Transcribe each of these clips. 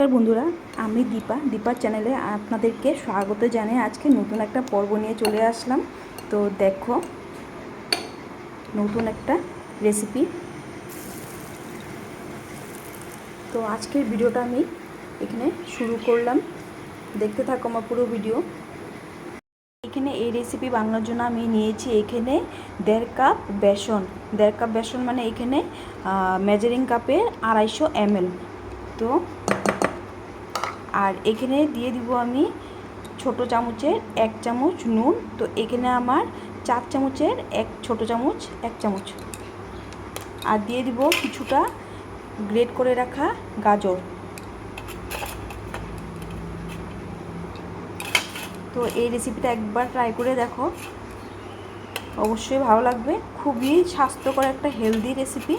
নমস্কার বন্ধুরা, আমি দীপা, দীপার চ্যানেলে আপনাদেরকে স্বাগত জানিয়ে আজকে নতুন একটা পর্ব নিয়ে চলে আসলাম। তো দেখো, নতুন একটা রেসিপি তো আজকের ভিডিওটা আমি এখানে শুরু করলাম। দেখতে থাকো আমার পুরো ভিডিও। এখানে এই রেসিপি বানানোর জন্য আমি নিয়েছি এখানে দেড় কাপ বেসন। দেড় কাপ বেসন মানে এখানে মেজারিং কাপের আড়াইশো এমএল। তো আর এখানে দিয়ে দিব আমি ছোট চামচের এক চামচ নুন। তো এখানে আমার চার চামচের এক ছোট চামচ, এক চামচ। আর দিয়ে দিব কিছুটা গ্রেট করে রাখা গাজর। তো এই রেসিপিটা একবার ট্রাই করে দেখো। অবশ্যই ভালো লাগবে। খুবই স্বাস্থ্যকর একটা হেলদি রেসিপি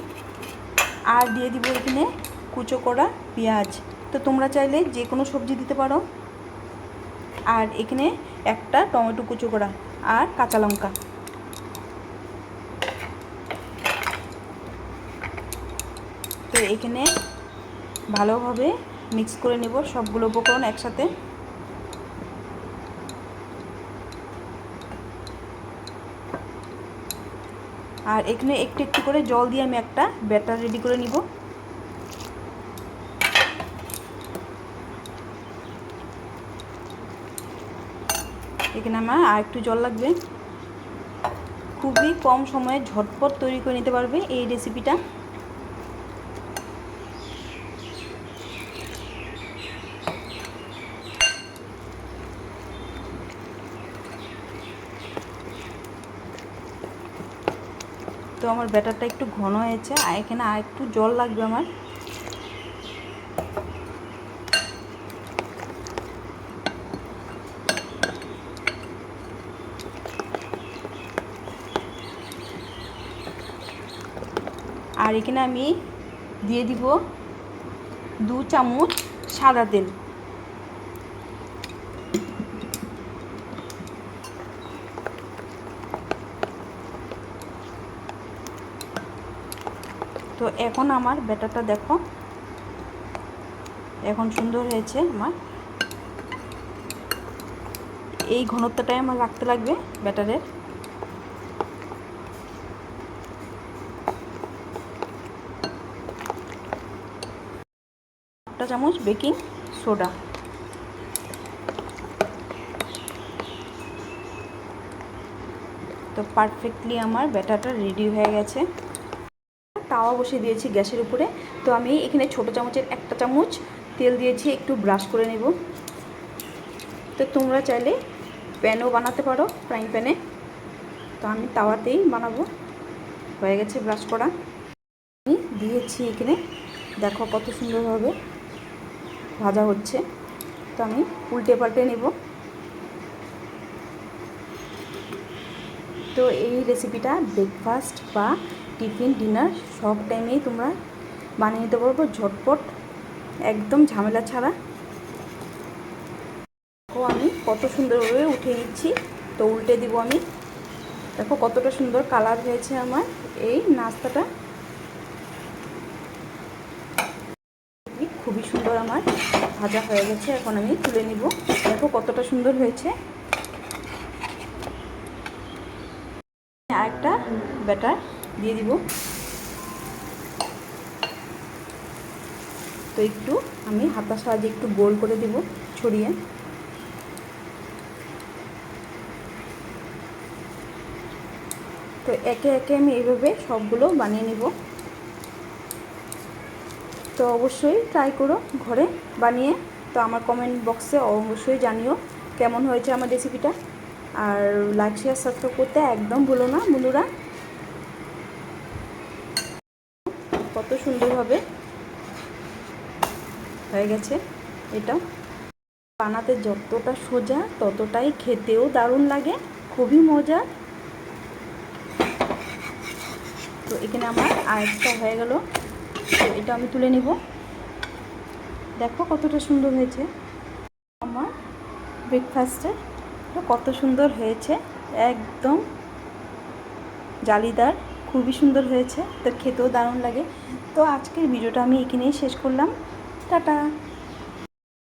আর দিয়ে দিব এখানে কুচো করা পেঁয়াজ। তো তোমরা চাইলে যে কোনো সবজি দিতে পারো। আর এখানে একটা টমেটো কুচো করা আর কাঁচা লঙ্কা। তো এখানে ভালোভাবে মিক্স করে নেব সবগুলো উপকরণ একসাথে। আর এখানে একটু একটু করে জল দিয়ে আমি একটা ব্যাটার রেডি করে নিব। এখানে আমার আর একটু জল লাগবে। খুবই কম সময়ে ঝটপট তৈরি করে নিতে পারবে এই রেসিপিটা তো আমার ব্যাটারটা একটু ঘন হয়েছে, আর এখানে আর একটু জল লাগবে আমার। আর এখানে আমি দিয়ে দিব দু চামচ সাদা তেল। তো এখন আমার ব্যাটারটা দেখো। এখন সুন্দর হয়েছে আমার। এই ঘনত্বটাই আমার রাখতে লাগবে ব্যাটারের। একটা চামচ বেকিং সোডা। তো পারফেক্টলি আমার ব্যাটারটা রেডি হয়ে গেছে। তাওয়া বসিয়ে দিয়েছি গ্যাসের উপরে। তো আমি এখানে ছোট চামচের একটা চামচ তেল দিয়েছি, একটু ব্রাশ করে নেব। তো তোমরা চাইলে প্যানও বানাতে পারো, ফ্রাইং প্যানে। তো আমি তাওয়াতেই বানাবো। হয়ে গেছে ব্রাশ করা। আমি দিয়েছি এখানে। দেখো কত সুন্দরভাবে ভাজা হচ্ছে। তো আমি উল্টে পাল্টে নেব। তো এই রেসিপিটা ব্রেকফাস্ট বা টিফিন ডিনার সব টাইমেই তোমরা বানিয়ে নিতে পারব ঝটপট, একদম ঝামেলা ছাড়া। দেখো আমি কত সুন্দরভাবে উঠে নিচ্ছি। তো উল্টে দিব আমি। দেখো কতটা সুন্দর কালার হয়েছে আমার। এই নাস্তাটা সুন্দর আমার ভাজা হয়ে গেছে, এখন আমি তুলে নিব। দেখো কতটা সুন্দর হয়েছে। আরেকটা ব্যাটার দিয়ে দিব। তো একটু আমি হাতার সাহায্যে একটু গোল করে দিব ছড়িয়ে। তো একে একে আমি এইভাবে সবগুলো বানিয়ে নিব। তো অবশ্যই ট্রাই করো ঘরে বানিয়ে। তো আমার কমেন্ট বক্সে অবশ্যই জানিও কেমন হয়েছে আমার রেসিপিটা আর লাইক শেয়ার সাবস্ক্রাইব করতে একদম ভুলো না বন্ধুরা। কত সুন্দরভাবে হয়ে গেছে এটা। বানাতে যতটা সোজা ততটাই খেতেও দারুণ লাগে, খুবই মজা। তো এখানে আমার আরেকটা হয়ে গেল। তো এটা আমি তুলে নেব। দেখো কতটা সুন্দর হয়েছে। আমার ব্রেকফাস্টে কত সুন্দর হয়েছে। একদম জালিদার, খুবই সুন্দর হয়েছে। তো খেতেও দারুণ লাগে। তো আজকের ভিডিওটা আমি এখানেই শেষ করলাম। টাটা!